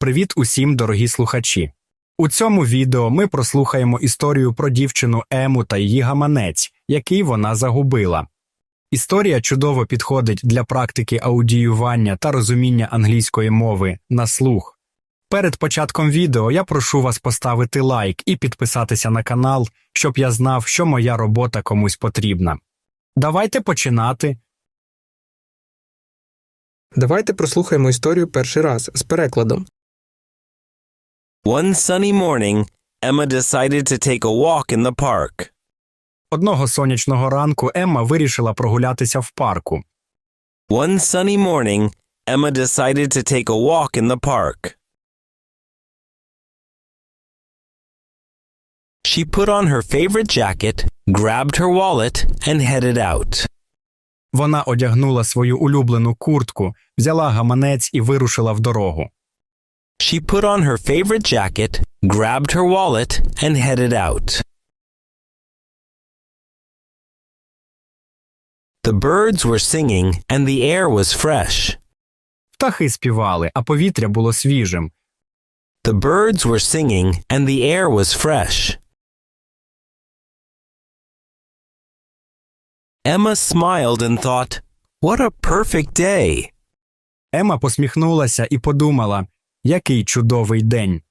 Привіт усім, дорогі слухачі! У цьому відео ми прослухаємо історію про дівчину Ему та її гаманець, який вона загубила. Історія чудово підходить для практики аудіювання та розуміння англійської мови на слух. Перед початком відео я прошу вас поставити лайк і підписатися на канал, щоб я знав, що моя робота комусь потрібна. Давайте починати. Давайте прослухаємо історію перший раз з перекладом. One sunny morning, Emma decided to take a walk in the park. Одного сонячного ранку Емма вирішила прогулятися в парку. One sunny morning, Emma decided to take a walk in the park. She put on her favorite jacket, grabbed her wallet, and headed out. Вона одягнула свою улюблену куртку, взяла гаманець і вирушила в дорогу. She put on her favorite jacket, grabbed her wallet, and headed out. The birds were singing, and the air was fresh. Птахи співали, а повітря було свіжим. The birds were singing, and the air was fresh. Emma smiled and thought, What a perfect day! Ема посміхнулася і подумала, який чудовий день.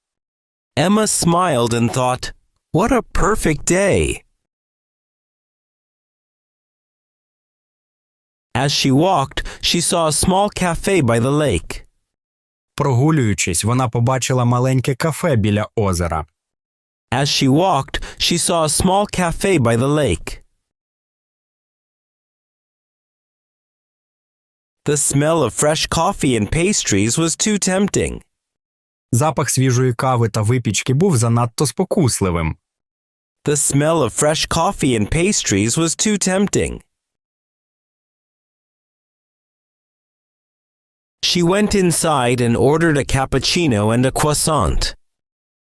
Emma smiled and thought, What a perfect day! As she walked, she saw a small cafe by the lake. Прогулюючись, вона побачила маленьке кафе біля озера. As she walked, she saw a small cafe by the lake. The smell of fresh coffee and pastries was too tempting. Запах свіжої кави та випічки був занадто спокусливим. The smell of fresh coffee and pastries was too tempting. She went inside and ordered a cappuccino and a croissant.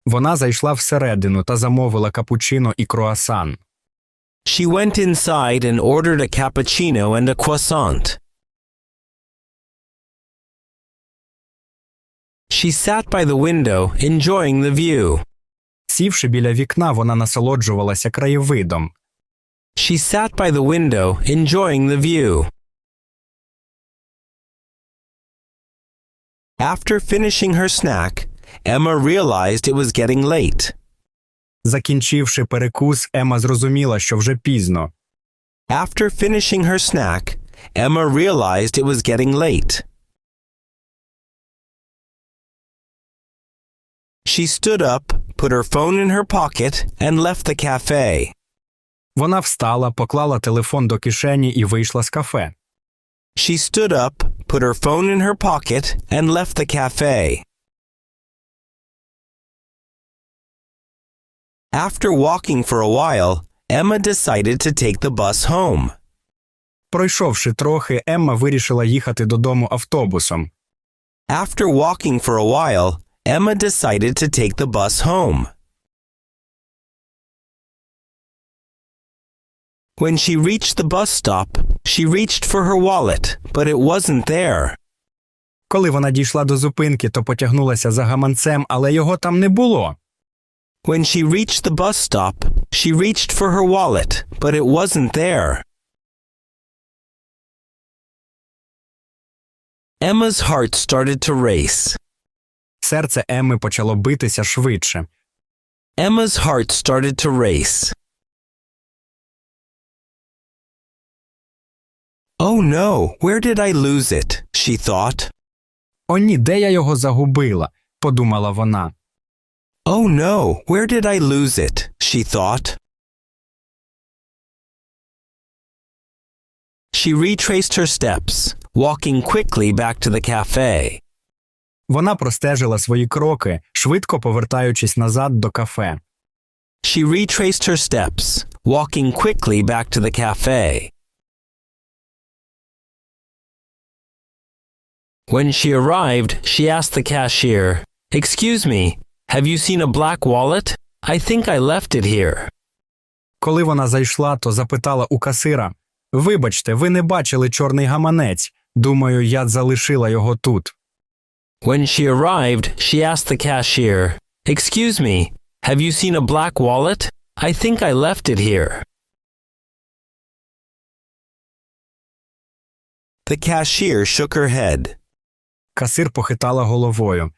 Вона зайшла всередину та замовила капучино і круасан. She went inside and ordered a cappuccino and a croissant. She sat by the window, enjoying the view. Сівши біля вікна, вона насолоджувалася краєвидом. She sat by the window, enjoying the view. After finishing her snack, Emma realized it was getting late. Закінчивши перекус, Ема зрозуміла, що вже пізно. After finishing her snack, Emma realized it was getting late. She stood up, put her phone in her pocket, and left the cafe. Вона встала, поклала телефон до кишені і вийшла з кафе. She stood up, put her phone in her pocket, and left the cafe. After walking for a while, Emma decided to take the bus home. Пройшовши трохи, Емма вирішила їхати додому автобусом. After walking for a while, Emma decided to take the bus home. When she reached the bus stop, she reached for her wallet, but it wasn't there. Коли вона дійшла до зупинки, то потягнулася за гаманцем, але його там не було. When she reached the bus stop, she reached for her wallet, but it wasn't there. Emma's heart started to race. Серце Емми почало битися швидше. Emma's heart started to race. Oh no, where did I lose it? she thought. О ні, де я його загубила? подумала вона. Oh no, where did I lose it? she thought. She retraced her steps, walking quickly back to the cafe. Вона простежила свої кроки, швидко повертаючись назад до кафе. She retraced her steps, walking quickly back to the cafe. When she arrived, she asked the cashier, Excuse me, have you seen a black wallet? I think I left it here. Коли вона зайшла, то запитала у касира Вибачте, ви не бачили чорний гаманець. Думаю, я залишила його тут. When she arrived, she asked the cashier, Excuse me, have you seen a black wallet? I think I left it here. The cashier shook her head. Касир похитала головою.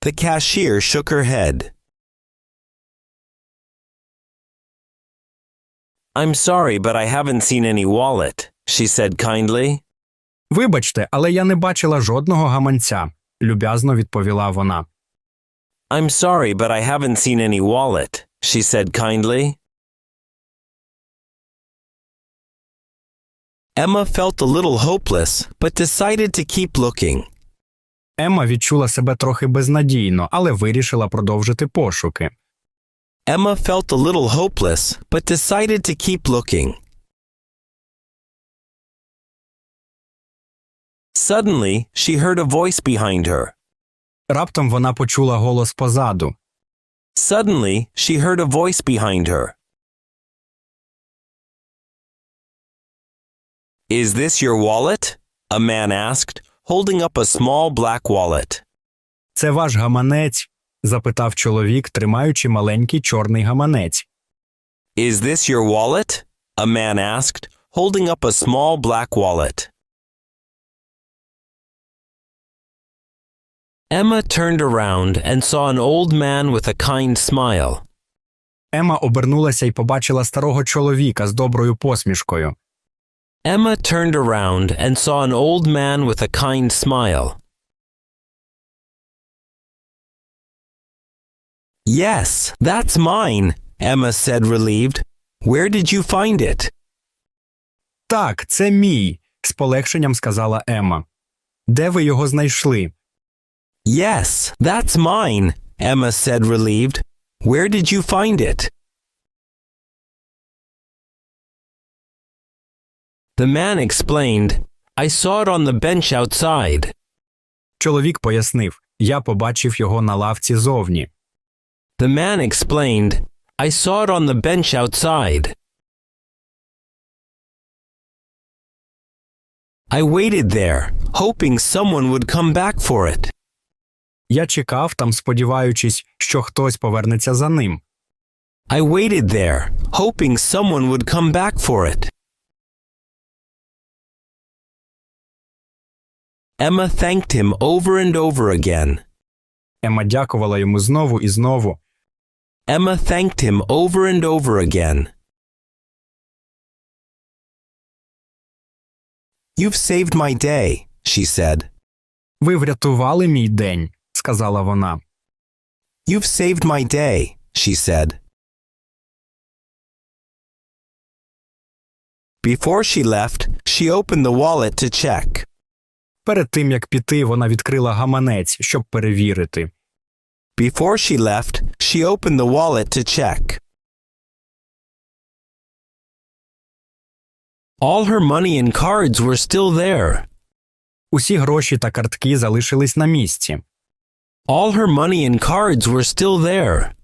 The cashier shook her head. I'm sorry, but I haven't seen any wallet, she said kindly. Вибачте, але я не бачила жодного гаманця, Люб'язно відповіла вона. I'm sorry, but I haven't seen any wallet, she said kindly. Emma felt a little hopeless, but decided to keep looking. Емма відчула себе трохи безнадійно, але вирішила продовжити пошуки. Emma felt a little hopeless, but decided to keep looking. Suddenly, she heard a voice behind her. Раптом вона почула голос позаду. Suddenly, she heard a voice behind her. Is this your wallet? A man asked, holding up a small black wallet. Це ваш гаманець? запитав чоловік, тримаючи маленький чорний гаманець. Is this your wallet? A man asked, holding up a small black wallet. Emma turned around and saw an old man with a kind smile. Ема обернулася і побачила старого чоловіка з доброю посмішкою. Emma turned around and saw an old man with a kind smile. Yes, that's mine, Emma said, relieved. Where did you find it? Так, це мій, з полегшенням сказала Ема. Де ви його знайшли? Yes, that's mine, Emma said, relieved. Where did you find it? The man explained, I saw it on the bench outside. Чоловік пояснив. Я побачив його на лавці зовні. The man explained, I saw it on the bench outside. I waited there, hoping someone would come back for it. Я чекав там, сподіваючись, що хтось повернеться за ним. I waited there, hoping someone would come back for it. Emma thanked him over and over again. Ема дякувала йому знову і знову. Emma thanked him over and over again. You've saved my day, she said. Ви врятували мій день, сказала вона. You've saved my day, she said. Before she left, she opened the wallet to check. Перед тим як піти, вона відкрила гаманець, щоб перевірити. Before she left, she opened the wallet to check. All her money and cards were still there. Усі гроші та картки залишились на місці. All her money and cards were still there.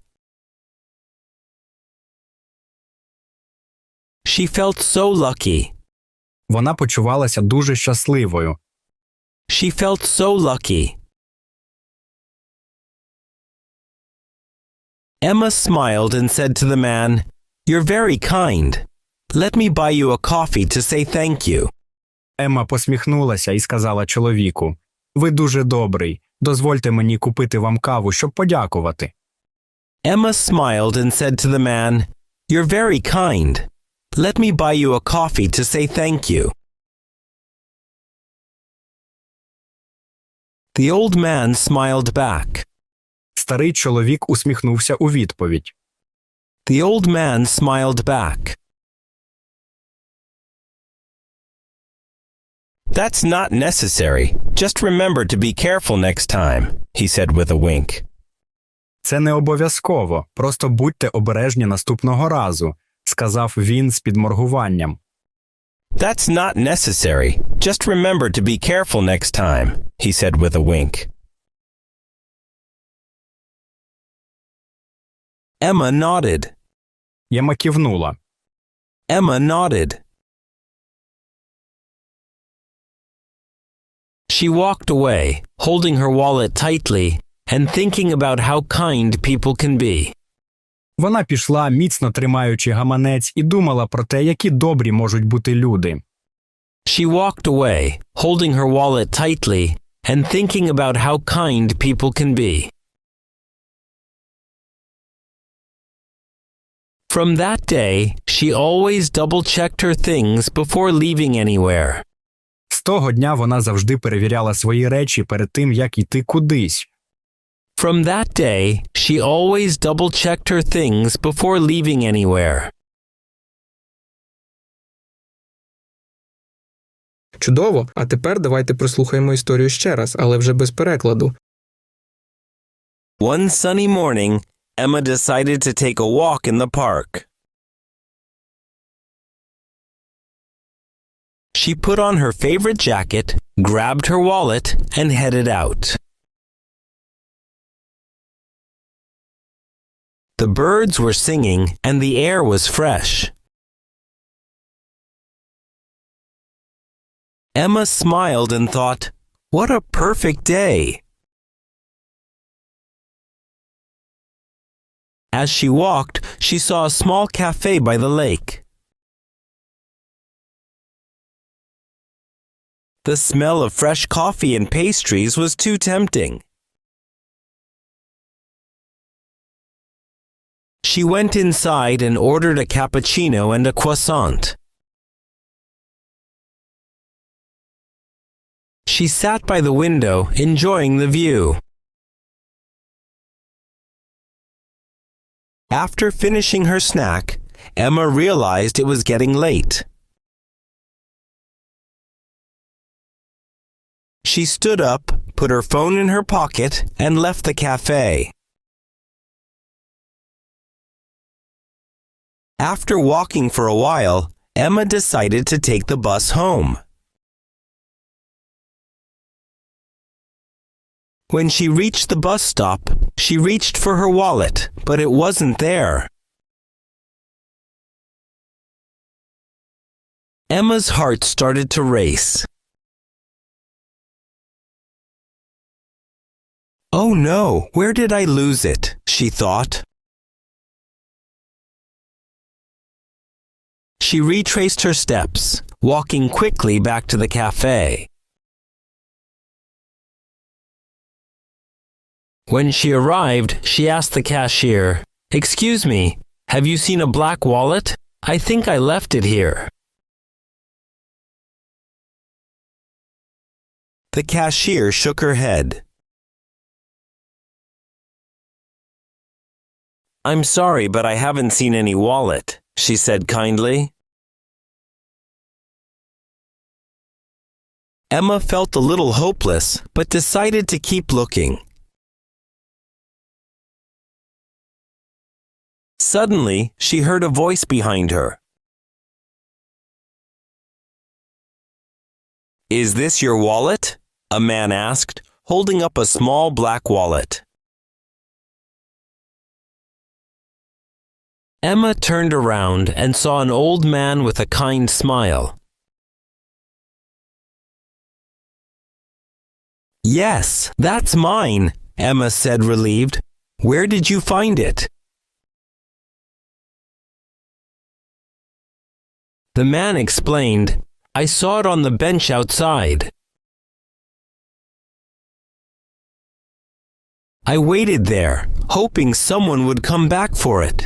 She felt so lucky. Вона почувалася дуже щасливою. She felt so lucky. Emma smiled and said to the man, You're very kind. Let me buy you a coffee to say thank you. Емма посміхнулася і сказала чоловіку: Ви дуже добрий. Дозвольте мені купити вам каву, щоб подякувати. Emma smiled and said to the man, You're very kind. Let me buy you a coffee to say thank you. The old man smiled back. Старий чоловік усміхнувся у відповідь. The old man smiled back. That's not necessary. Just remember to be careful next time, he said with a wink. Це не обов'язково, просто будьте обережні наступного разу, сказав він з підморгуванням. That's not necessary. Just remember to be careful next time, he said with a wink. Emma nodded. Єма кивнула. Emma nodded. She walked away, holding her wallet tightly and thinking about how kind people can be. Вона пішла, міцно тримаючи гаманець, і думала про те, які добрі можуть бути люди. She walked away, holding her wallet tightly and thinking about how kind people can be. From that day, she always double checked her things before leaving anywhere. Того дня вона завжди перевіряла свої речі перед тим, як йти кудись. From that day, she always double checked her things before leaving anywhere. Чудово! А тепер давайте прослухаємо історію ще раз, але вже без перекладу. One sunny morning, Emma decided to take a walk in the park. She put on her favorite jacket, grabbed her wallet, and headed out. The birds were singing and the air was fresh. Emma smiled and thought, What a perfect day! As she walked, she saw a small cafe by the lake. The smell of fresh coffee and pastries was too tempting. She went inside and ordered a cappuccino and a croissant. She sat by the window, enjoying the view. After finishing her snack, Emma realized it was getting late. She stood up, put her phone in her pocket, and left the cafe. After walking for a while, Emma decided to take the bus home. When she reached the bus stop, she reached for her wallet, but it wasn't there. Emma's heart started to race. Oh no, where did I lose it? she thought. She retraced her steps, walking quickly back to the cafe. When she arrived, she asked the cashier, Excuse me, have you seen a black wallet? I think I left it here. The cashier shook her head. I'm sorry, but I haven't seen any wallet, she said kindly. Emma felt a little hopeless, but decided to keep looking. Suddenly, she heard a voice behind her. Is this your wallet? A man asked, holding up a small black wallet. Emma turned around and saw an old man with a kind smile. Yes, that's mine, Emma said, relieved. Where did you find it? The man explained, I saw it on the bench outside. I waited there, hoping someone would come back for it.